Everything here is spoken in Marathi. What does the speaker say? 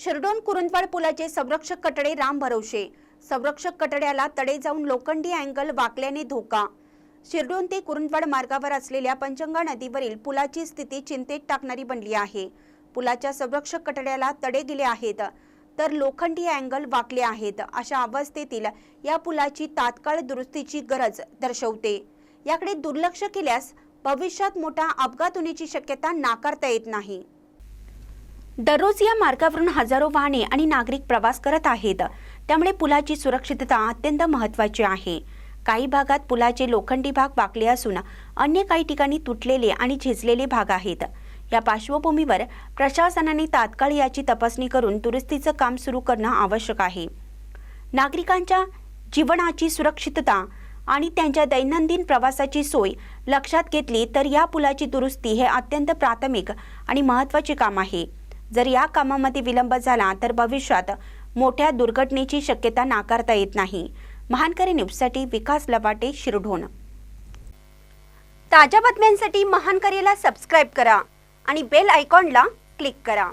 शिरडोन कुरुंदवाड पुलाचे संरक्षक कटडे राम भरवशे. संरक्षक कटड्याला तडे जाऊन लोखंडी अँगल वाकल्याने धोका. शिरडोन ते कुरुंदवाड मार्गावर असलेल्या पंचंगा नदीवरील पुलाची स्थिती चिंतेत टाकणारी बनली आहे. पुलाच्या संरक्षक कटड्याला तडे गेले आहेत तर लोखंडी अँगल वाकले आहेत अशा अवस्थेतील या पुलाची तात्काळ दुरुस्तीची गरज दर्शवते. याकडे दुर्लक्ष केल्यास भविष्यात मोठा अपघात होण्याची शक्यता नाकारता येत नाही. दररोज या मार्गावरून हजारो वाहने आणि नागरिक प्रवास करत आहेत. त्यामुळे पुलाची सुरक्षितता अत्यंत महत्त्वाची आहे. काही भागात पुलाचे लोखंडी भाग वाकले असून अन्य काही ठिकाणी तुटलेले आणि झिजलेले भाग आहेत. या पार्श्वभूमीवर प्रशासनाने तात्काळ याची तपासणी करून दुरुस्तीचं काम सुरू करणं आवश्यक आहे. नागरिकांच्या जीवनाची सुरक्षितता आणि त्यांच्या दैनंदिन प्रवासाची सोय लक्षात घेतली तर या पुलाची दुरुस्ती हे अत्यंत प्राथमिक आणि महत्त्वाचे काम आहे. जर या कामामध्ये विलंब झाला तर भविष्यात मोठ्या दुर्घटनेची शक्यता नाकारता येत नाही. महानकरी न्यूजसाठी विकास लवाटे शिरढोण. ताज्या बातम्यांसाठी महानकरीला सबस्क्राईब करा आणि बेल आयकॉनला क्लिक करा.